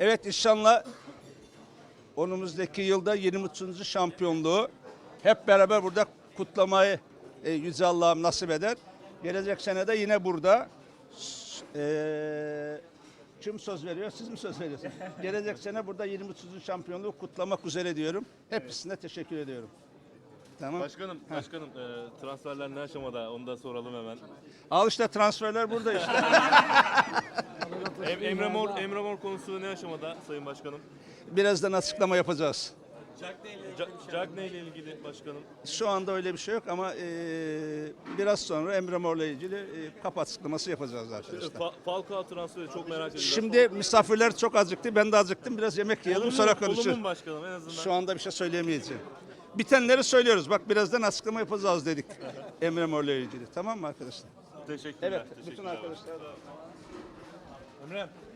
Evet inşallah önümüzdeki yılda 23. şampiyonluğu hep beraber burada kutlamayı e, Yüce Allah'ım nasip eder. Gelecek sene de yine burada e, kim söz veriyor? Siz mi söz veriyorsunuz? Gelecek sene burada 23. şampiyonluğu kutlamak üzere diyorum. Hepsine teşekkür ediyorum. Tamam. Başkanım, başkanım e, transferler ne aşamada onu da soralım hemen. Al işte transferler burada işte. Em- Emre Mor, Emre Mor konusu ne aşamada Sayın Başkanım? Birazdan açıklama yapacağız. Ca- Cagney ile ilgili başkanım. Şu anda öyle bir şey yok ama e, biraz sonra Emre Mor'la ilgili e, kapı açıklaması yapacağız arkadaşlar. Fa- Falcao transferi çok merak ediyorum. Şimdi misafirler çok acıktı. Ben de acıktım. Biraz yemek yiyelim sonra konuşuruz. Olumlu mu başkanım en azından? Şu anda bir şey söyleyemeyeceğim. Bitenleri söylüyoruz. Bak birazdan açıklama yapacağız dedik. Emre Mor'la ilgili. Tamam mı arkadaşlar? Teşekkürler. Evet. Bütün arkadaşlar. Emre.